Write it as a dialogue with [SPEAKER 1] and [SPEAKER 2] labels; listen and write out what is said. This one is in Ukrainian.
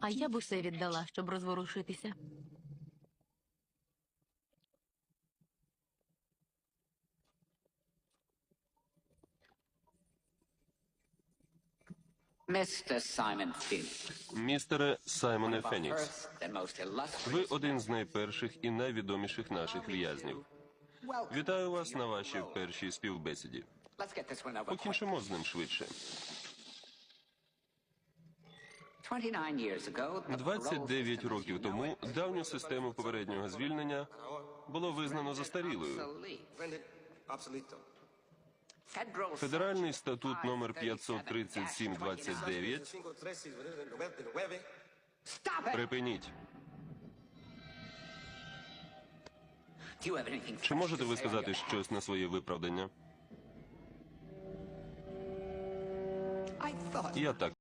[SPEAKER 1] А я б усе віддала, щоб розворушитися.
[SPEAKER 2] Містере Саймоне Фенікс, ви один з найперших і найвідоміших наших в'язнів. Вітаю вас на вашій першій співбесіді. Покінчимо з ним швидше.
[SPEAKER 3] 29 years ago, the
[SPEAKER 2] 29
[SPEAKER 3] parole
[SPEAKER 2] років тому давню систему попереднього звільнення було визнано застарілою. Федеральний статут номер
[SPEAKER 3] 537-29.
[SPEAKER 2] 537-29
[SPEAKER 4] 5, 13, 99.
[SPEAKER 3] Stop it!
[SPEAKER 2] Припиніть. Чи можете ви сказати щось на своє виправдання? Я так